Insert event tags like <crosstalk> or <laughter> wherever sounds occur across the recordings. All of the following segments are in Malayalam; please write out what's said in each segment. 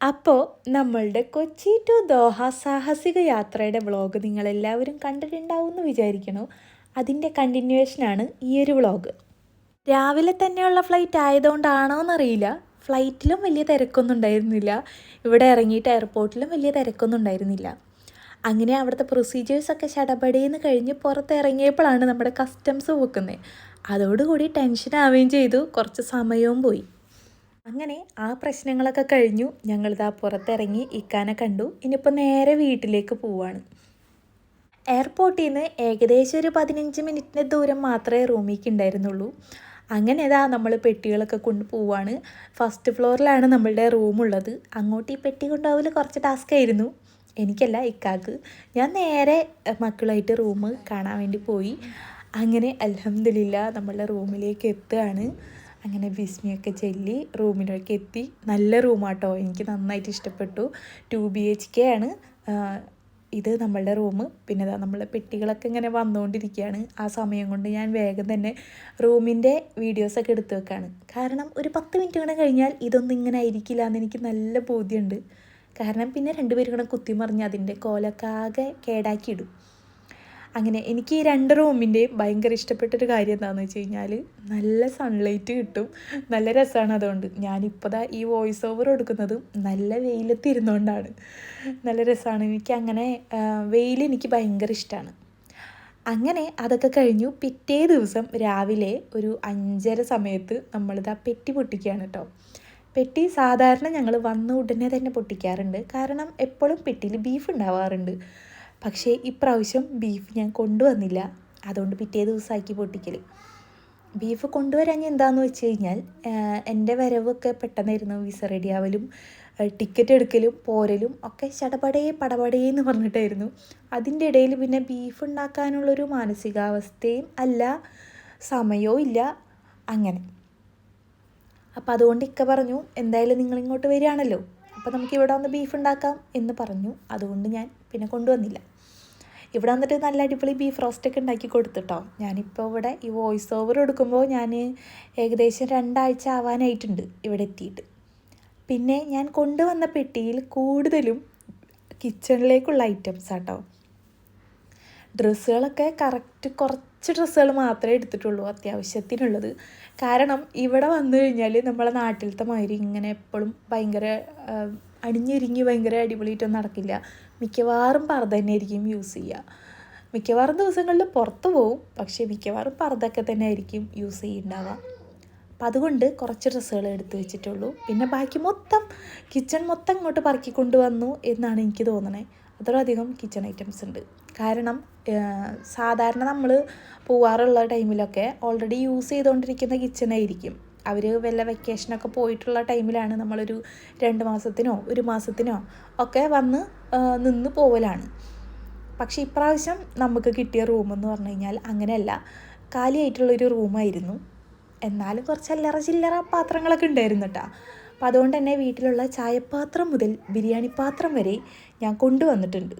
അപ്പോൾ നമ്മളുടെ കൊച്ചി ടു ദോഹ സാഹസിക യാത്രയുടെ വ്ളോഗ് നിങ്ങളെല്ലാവരും കണ്ടിട്ടുണ്ടാവും എന്ന് വിചാരിക്കണു അതിന്റെ കണ്ടിന്യൂവേഷനാണ് ഈ ഒരു വ്ളോഗ് രാവിലെ തന്നെയുള്ള ഫ്ലൈറ്റ് ആയതുകൊണ്ടാണോ എന്നറിയില്ല ഫ്ലൈറ്റിലും വലിയ തിരക്കൊന്നും ഉണ്ടായിരുന്നില്ല ഇവിടെ ഇറങ്ങിയിട്ട് എയർപോർട്ടിലും വലിയ തിരക്കൊന്നും ഉണ്ടായിരുന്നില്ല അങ്ങനെ അവിടുത്തെ പ്രൊസീജിയേഴ്സൊക്കെ ചടപടേന്ന് കഴിഞ്ഞ് പുറത്തിറങ്ങിയപ്പോഴാണ് നമ്മുടെ കസ്റ്റംസ് പോക്കുന്നത് അതോടുകൂടി ടെൻഷൻ ആവുകയും ചെയ്തു. കുറച്ച് സമയവും പോയി. അങ്ങനെ ആ പ്രശ്നങ്ങളൊക്കെ കഴിഞ്ഞു. ഞങ്ങളിതാ പുറത്തിറങ്ങി ഇക്കാനെ കണ്ടു. ഇനിയിപ്പോൾ നേരെ വീട്ടിലേക്ക് പോവാണ്. എയർപോർട്ടിൽ നിന്ന് ഏകദേശം ഒരു പതിനഞ്ച് മിനിറ്റിന്റെ ദൂരം മാത്രമേ റൂമിലേക്ക് ഉണ്ടായിരുന്നുള്ളൂ. അങ്ങനെ ഇതാ നമ്മൾ പെട്ടികളൊക്കെ കൊണ്ട് ഫസ്റ്റ് ഫ്ലോറിലാണ് നമ്മളുടെ റൂമുള്ളത് അങ്ങോട്ട് ഈ പെട്ടി കൊണ്ടുപോകൽ കുറച്ച് ടാസ്ക് ആയിരുന്നു. എനിക്കല്ല ഇക്കാക്ക്. ഞാൻ നേരെ മക്കളായിട്ട് റൂം കാണാൻ വേണ്ടി പോയി. അങ്ങനെ അലഹമില്ല നമ്മളുടെ റൂമിലേക്ക് എത്തുകയാണ്. അങ്ങനെ ബിസ്മിയൊക്കെ ചെല്ലി റൂമിലേക്ക് എത്തി. നല്ല റൂമാട്ടോ. എനിക്ക് നന്നായിട്ട് ഇഷ്ടപ്പെട്ടു. ടു ബി എച്ച് കെ ആണ്. ഇത് നമ്മളുടെ റൂം പിന്നെ ഇതാ നമ്മളെ പെട്ടികളൊക്കെ ഇങ്ങനെ വന്നുകൊണ്ടിരിക്കുകയാണ്. ആ സമയം കൊണ്ട് ഞാൻ വേഗം തന്നെ റൂമിന്റെ വീഡിയോസൊക്കെ എടുത്തു വെക്കാണ്. കാരണം ഒരു പത്ത് മിനിറ്റ് കൂടെ കഴിഞ്ഞാൽ ഇതൊന്നും ഇങ്ങനെ ആയിരിക്കില്ല എന്ന് എനിക്ക് നല്ല ബോധ്യമുണ്ട്. കാരണം പിന്നെ രണ്ടുപേരും കൂടെ കുത്തിമറിഞ്ഞ് അതിന്റെ കോലൊക്കെ ആകെ കേടാക്കിയിടും. അങ്ങനെ എനിക്ക് ഈ രണ്ട് റൂമിന്റെയും ഭയങ്കര ഇഷ്ടപ്പെട്ടൊരു കാര്യം എന്താണെന്ന് വെച്ച് കഴിഞ്ഞാൽ നല്ല സൺലൈറ്റ് കിട്ടും. നല്ല രസമാണ് അതുകൊണ്ട്. ഞാനിപ്പോൾ ദാ ഈ വോയിസ് ഓവർ കൊടുക്കുന്നതും നല്ല വെയിലത്തിരുന്നുകൊണ്ടാണ് നല്ല രസമാണ്. എനിക്ക് അങ്ങനെ വെയിൽ എനിക്ക് ഭയങ്കര ഇഷ്ടമാണ് അങ്ങനെ അതൊക്കെ കഴിഞ്ഞു. പിറ്റേ ദിവസം രാവിലെ ഒരു അഞ്ചര സമയത്ത് നമ്മളിതാ പെറ്റി പൊട്ടിക്കുകയാണ് കേട്ടോ. പെട്ടി സാധാരണ ഞങ്ങൾ വന്ന ഉടനെ തന്നെ പൊട്ടിക്കാറുണ്ട്. കാരണം എപ്പോഴും പെട്ടിയിൽ ബീഫ് ഉണ്ടാവാറുണ്ട്. പക്ഷേ ഇപ്രാവശ്യം ബീഫ് ഞാൻ കൊണ്ടുവന്നില്ല. അതുകൊണ്ട് പിറ്റേ ദിവസമാക്കി പൊട്ടിക്കൽ ബീഫ് കൊണ്ടുവരാൻ എന്താണെന്ന് വെച്ച് കഴിഞ്ഞാൽ എന്റെ വരവൊക്കെ പെട്ടെന്നായിരുന്നു വിസ റെഡിയാവലും ടിക്കറ്റ് എടുക്കലും പോരലും ഒക്കെ ചടപടേ പടപടേ എന്ന് പറഞ്ഞിട്ടായിരുന്നു. അതിന്റെ ഇടയിൽ പിന്നെ ബീഫ് ഉണ്ടാക്കാനുള്ളൊരു മാനസികാവസ്ഥയും അല്ല സമയവും ഇല്ല അങ്ങനെ. അപ്പം അതുകൊണ്ട് ഇക്ക പറഞ്ഞു എന്തായാലും നിങ്ങളിങ്ങോട്ട് വരികയാണല്ലോ. അപ്പോൾ നമുക്ക് ഇവിടെ വന്ന് ബീഫ് ഉണ്ടാക്കാം എന്ന് പറഞ്ഞു. അതുകൊണ്ട് ഞാൻ പിന്നെ കൊണ്ടുവന്നില്ല. ഇവിടെ വന്നിട്ട് നല്ല അടിപൊളി ബീഫ് റോസ്റ്റൊക്കെ ഉണ്ടാക്കി കൊടുത്തിട്ടോ. ഞാനിപ്പോൾ ഇവിടെ ഈ വോയിസ് ഓവർ എടുക്കുമ്പോൾ ഞാൻ ഏകദേശം രണ്ടാഴ്ച ആവാനായിട്ടുണ്ട് ഇവിടെ എത്തിയിട്ട്. പിന്നെ ഞാൻ കൊണ്ടുവന്ന പെട്ടിയിൽ കൂടുതലും കിച്ചണിലേക്കുള്ള ഐറ്റംസ് ആട്ടോ. ഡ്രസ്സുകളൊക്കെ കറക്റ്റ് കുറച്ച് ഡ്രസ്സുകൾ മാത്രമേ എടുത്തിട്ടുള്ളൂ അത്യാവശ്യത്തിനുള്ളത്. കാരണം ഇവിടെ വന്നു കഴിഞ്ഞാൽ നമ്മളെ നാട്ടിലത്തെ മാതിരി ഇങ്ങനെ എപ്പോഴും ഭയങ്കര അണിഞ്ഞൊരുങ്ങി ഭയങ്കര അടിപൊളിയിട്ടൊന്നും നടക്കില്ല. മിക്കവാറും പർദ്ദ തന്നെ ആയിരിക്കും യൂസ് ചെയ്യുക മിക്കവാറും ദിവസങ്ങളിൽ പുറത്ത് പോവും. പക്ഷേ മിക്കവാറും പർദ്ദൊക്കെ തന്നെ ആയിരിക്കും യൂസ് ചെയ്യുന്നുണ്ടാവുക അപ്പം അതുകൊണ്ട് കുറച്ച് ഡ്രസ്സുകൾ എടുത്ത് വെച്ചിട്ടുള്ളൂ. പിന്നെ ബാക്കി മൊത്തം കിച്ചൺ മൊത്തം ഇങ്ങോട്ട് പറക്കി കൊണ്ടുവന്നു എന്നാണ് എനിക്ക് തോന്നണത് അത്രയധികം കിച്ചൺ ഐറ്റംസ് ഉണ്ട്. കാരണം സാധാരണ നമ്മൾ പോവാറുള്ള ടൈമിലൊക്കെ ഓൾറെഡി യൂസ് ചെയ്തുകൊണ്ടിരിക്കുന്ന കിച്ചണായിരിക്കും അവർ വല്ല വെക്കേഷനൊക്കെ പോയിട്ടുള്ള ടൈമിലാണ് നമ്മളൊരു രണ്ട് മാസത്തിനോ ഒരു മാസത്തിനോ ഒക്കെ വന്ന് നിന്ന് പോവലാണ്. പക്ഷേ ഇപ്രാവശ്യം നമുക്ക് കിട്ടിയ റൂമെന്ന് പറഞ്ഞു കഴിഞ്ഞാൽ അങ്ങനെയല്ല. കാലിയായിട്ടുള്ളൊരു റൂമായിരുന്നു എന്നാലും കുറച്ച് അല്ലറ ചില്ലറ പാത്രങ്ങളൊക്കെ ഉണ്ടായിരുന്നു കേട്ടോ അപ്പോൾ അതുകൊണ്ട് തന്നെ വീട്ടിലുള്ള ചായപ്പാത്രം മുതൽ ബിരിയാണി പാത്രം വരെ ഞാൻ കൊണ്ടുവന്നിട്ടുണ്ട്.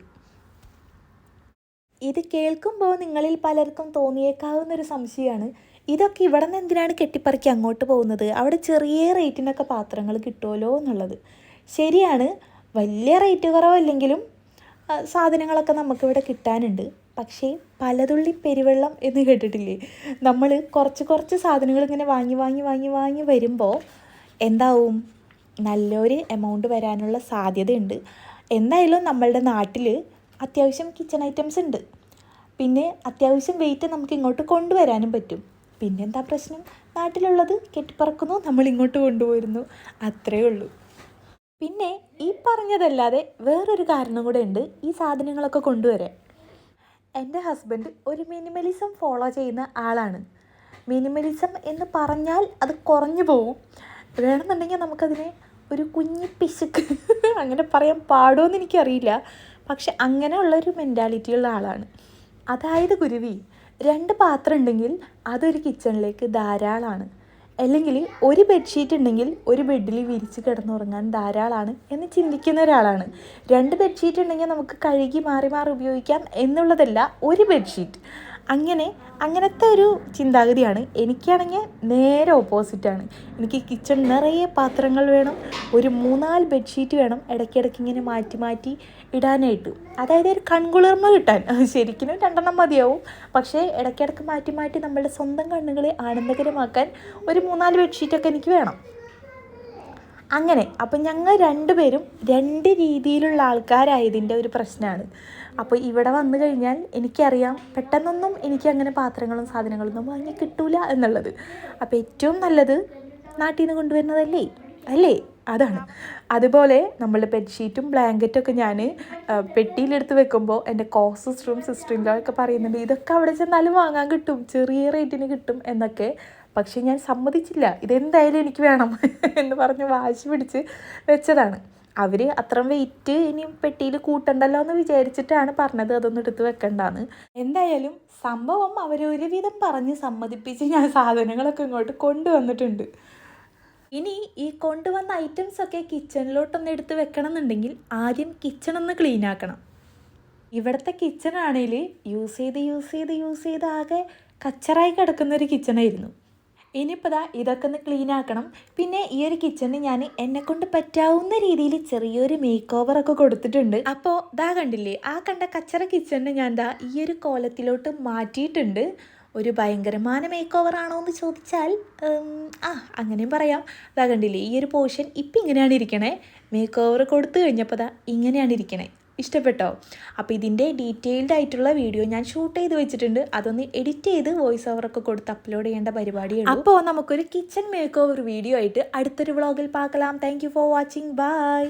ഇത് കേൾക്കുമ്പോൾ നിങ്ങളിൽ പലർക്കും തോന്നിയേക്കാവുന്നൊരു സംശയമാണ്. ഇതൊക്കെ ഇവിടെ നിന്ന് എന്തിനാണ് കെട്ടിപ്പറിക്കി അങ്ങോട്ട് പോകുന്നത്? അവിടെ ചെറിയ റേറ്റിനൊക്കെ പാത്രങ്ങൾ കിട്ടുമല്ലോ എന്നുള്ളത്. ശരിയാണ് വലിയ റേറ്റ് കുറവല്ലെങ്കിലും സാധനങ്ങളൊക്കെ നമുക്കിവിടെ കിട്ടാനുണ്ട്. പക്ഷേ പലതുള്ളി പെരുവെള്ളം എന്ന് കേട്ടിട്ടില്ലേ? നമ്മൾ കുറച്ച് കുറച്ച് സാധനങ്ങൾ ഇങ്ങനെ വാങ്ങി വാങ്ങി വാങ്ങി വാങ്ങി വരുമ്പോൾ എന്താവും? നല്ലൊരു എമൗണ്ട് വരാനുള്ള സാധ്യതയുണ്ട്. എന്തായാലും നമ്മളുടെ നാട്ടിൽ അത്യാവശ്യം കിച്ചൺ ഐറ്റംസ് ഉണ്ട്. പിന്നെ അത്യാവശ്യം വെയിറ്റ് നമുക്ക് ഇങ്ങോട്ട് കൊണ്ടുവരാനും പറ്റും. പിന്നെന്താ പ്രശ്നം? നാട്ടിലുള്ളത് കെട്ടിപ്പറക്കുന്നു നമ്മൾ ഇങ്ങോട്ട് കൊണ്ടുപോയിരുന്നു. അത്രേ ഉള്ളൂ. പിന്നെ ഈ പറഞ്ഞതല്ലാതെ വേറൊരു കാരണം കൂടെ ഉണ്ട് ഈ സാധനങ്ങളൊക്കെ കൊണ്ടുവരാൻ. എന്റെ ഹസ്ബൻഡ് ഒരു മിനിമലിസം ഫോളോ ചെയ്യുന്ന ആളാണ്. മിനിമലിസം എന്ന് പറഞ്ഞാൽ അത് കുറഞ്ഞു പോവും. വേണമെന്നുണ്ടെങ്കിൽ നമുക്കതിനെ ഒരു കുഞ്ഞി പിശുക്ക് <laughs> അങ്ങനെ പറയാൻ പാടുമോ എനിക്കറിയില്ല. പക്ഷെ അങ്ങനെയുള്ളൊരു മെന്റാലിറ്റിയുള്ള ആളാണ്. അതായത് കുരുവി രണ്ട് പാത്രം ഉണ്ടെങ്കിൽ അതൊരു കിച്ചണിലേക്ക് ധാരാളമാണ് അല്ലെങ്കിൽ ഒരു ബെഡ്ഷീറ്റ് ഉണ്ടെങ്കിൽ ഒരു ബെഡിൽ വിരിച്ച് കിടന്നുറങ്ങാൻ ധാരാളമാണ് എന്ന് ചിന്തിക്കുന്ന ഒരാളാണ്. രണ്ട് ബെഡ്ഷീറ്റ് ഉണ്ടെങ്കിൽ നമുക്ക് കഴുകി മാറി മാറി ഉപയോഗിക്കാം എന്നുള്ളതല്ല ഒരു ബെഡ്ഷീറ്റ് അങ്ങനെ അങ്ങനത്തെ ഒരു ചിന്താഗതിയാണ്. എനിക്കാണെങ്കിൽ നേരെ ഓപ്പോസിറ്റാണ് എനിക്ക് കിച്ചൺ നിറയെ പാത്രങ്ങൾ വേണം. ഒരു മൂന്നാൽ ബെഡ്ഷീറ്റ് വേണം. ഇടയ്ക്കിടയ്ക്ക് ഇങ്ങനെ മാറ്റി മാറ്റി ഇടാനായിട്ട്. അതായത് ഒരു കൺകുളിർമ കിട്ടാൻ. ശരിക്കും രണ്ടെണ്ണം മതിയാവും. പക്ഷേ ഇടയ്ക്കിടയ്ക്ക് മാറ്റി മാറ്റി നമ്മളുടെ സ്വന്തം കണ്ണുകളെ ആനന്ദകരമാക്കാൻ ഒരു മൂന്നാൽ ബെഡ്ഷീറ്റൊക്കെ എനിക്ക് വേണം. അങ്ങനെ അപ്പം ഞങ്ങൾ രണ്ടുപേരും രണ്ട് രീതിയിലുള്ള ആൾക്കാരായതിന്റെ ഒരു പ്രശ്നമാണ് അപ്പോൾ ഇവിടെ വന്നു കഴിഞ്ഞാൽ എനിക്കറിയാം പെട്ടെന്നൊന്നും എനിക്ക് അങ്ങനെ പാത്രങ്ങളും സാധനങ്ങളൊന്നും വാങ്ങി കിട്ടൂല എന്നുള്ളത്. അപ്പോൾ ഏറ്റവും നല്ലത് നാട്ടിൽ നിന്ന് കൊണ്ടുവരുന്നതല്ലേ? അല്ലേ? അതാണ്. അതുപോലെ നമ്മളുടെ ബെഡ്ഷീറ്റും ബ്ലാങ്കറ്റും ഒക്കെ ഞാൻ പെട്ടിയിലെടുത്ത് വെക്കുമ്പോൾ എന്റെ കോ സിസ്റ്ററും സിസ്റ്ററിന്റെ ഒക്കെ പറയുന്നുണ്ട് ഇതൊക്കെ അവിടെ ചെന്നാലും വാങ്ങാൻ കിട്ടും ചെറിയ റേറ്റിന് കിട്ടും എന്നൊക്കെ പക്ഷേ ഞാൻ സമ്മതിച്ചില്ല. ഇതെന്തായാലും എനിക്ക് വേണം <laughs> എന്ന് പറഞ്ഞ് വാശി പിടിച്ച് വെച്ചതാണ്. അവർ അത്രയും വെയിറ്റ് ഇനി പെട്ടിയിൽ കൂട്ടണ്ടല്ലോ എന്ന് വിചാരിച്ചിട്ടാണ് പറഞ്ഞത്. അതൊന്നും എടുത്ത് വെക്കണ്ടെന്ന്. എന്തായാലും സംഭവം അവരൊരുവിധം പറഞ്ഞ് സമ്മതിപ്പിച്ച് ഞാൻ സാധനങ്ങളൊക്കെ ഇങ്ങോട്ട് കൊണ്ടുവന്നിട്ടുണ്ട്. ഇനി ഈ കൊണ്ടുവന്ന ഐറ്റംസ് ഒക്കെ കിച്ചണിലോട്ടൊന്ന് എടുത്ത് വെക്കണം എന്നുണ്ടെങ്കിൽ ആദ്യം കിച്ചൺ ഒന്ന് ക്ലീൻ ആക്കണം. ഇവിടുത്തെ കിച്ചൺ ആണെങ്കിൽ യൂസ് ചെയ്ത് യൂസ് ചെയ്ത് യൂസ് ചെയ്ത് ആകെ കച്ചറായി കിടക്കുന്ന ഒരു കിച്ചണായിരുന്നു ഇനിയിപ്പോൾ ദാ ഇതൊക്കെ ഒന്ന് ക്ലീൻ ആക്കണം. പിന്നെ ഈ ഒരു കിച്ചണിന് ഞാൻ എന്നെ കൊണ്ട് പറ്റാവുന്ന രീതിയിൽ ചെറിയൊരു മേക്ക് ഓവറൊക്കെ കൊടുത്തിട്ടുണ്ട്. അപ്പോൾ ദാ കണ്ടില്ലേ ആ കണ്ട കച്ചറ കിച്ചണിന് ഞാൻ ദാ ഈ ഒരു കോലത്തിലോട്ട് മാറ്റിയിട്ടുണ്ട്. ഒരു ഭയങ്കരമായ മേക്ക് ഓവർ ആണോ എന്ന് ചോദിച്ചാൽ ആ അങ്ങനെയും പറയാം. ദാ കണ്ടില്ലേ ഈ ഒരു പോർഷൻ ഇപ്പം ഇങ്ങനെയാണ് ഇരിക്കണേ. മേക്ക് ഓവർ കൊടുത്തു കഴിഞ്ഞപ്പോൾ ദാ ഇങ്ങനെയാണ് ഇരിക്കണേ. ഇഷ്ടപ്പെട്ടോ? അപ്പോൾ ഇതിന്റെ ഡീറ്റെയിൽഡ് ആയിട്ടുള്ള വീഡിയോ ഞാൻ ഷൂട്ട് ചെയ്ത് വെച്ചിട്ടുണ്ട്. അതൊന്ന് എഡിറ്റ് ചെയ്ത് വോയിസ് ഓവറൊക്കെ കൊടുത്ത് അപ്ലോഡ് ചെയ്യേണ്ട പരിപാടിയാണ് അപ്പോൾ നമുക്കൊരു കിച്ചൺ മേക്ക് ഓവർ വീഡിയോ ആയിട്ട് അടുത്തൊരു വ്ളോഗിൽ പാകലാം താങ്ക് ഫോർ വാച്ചിങ് ബൈ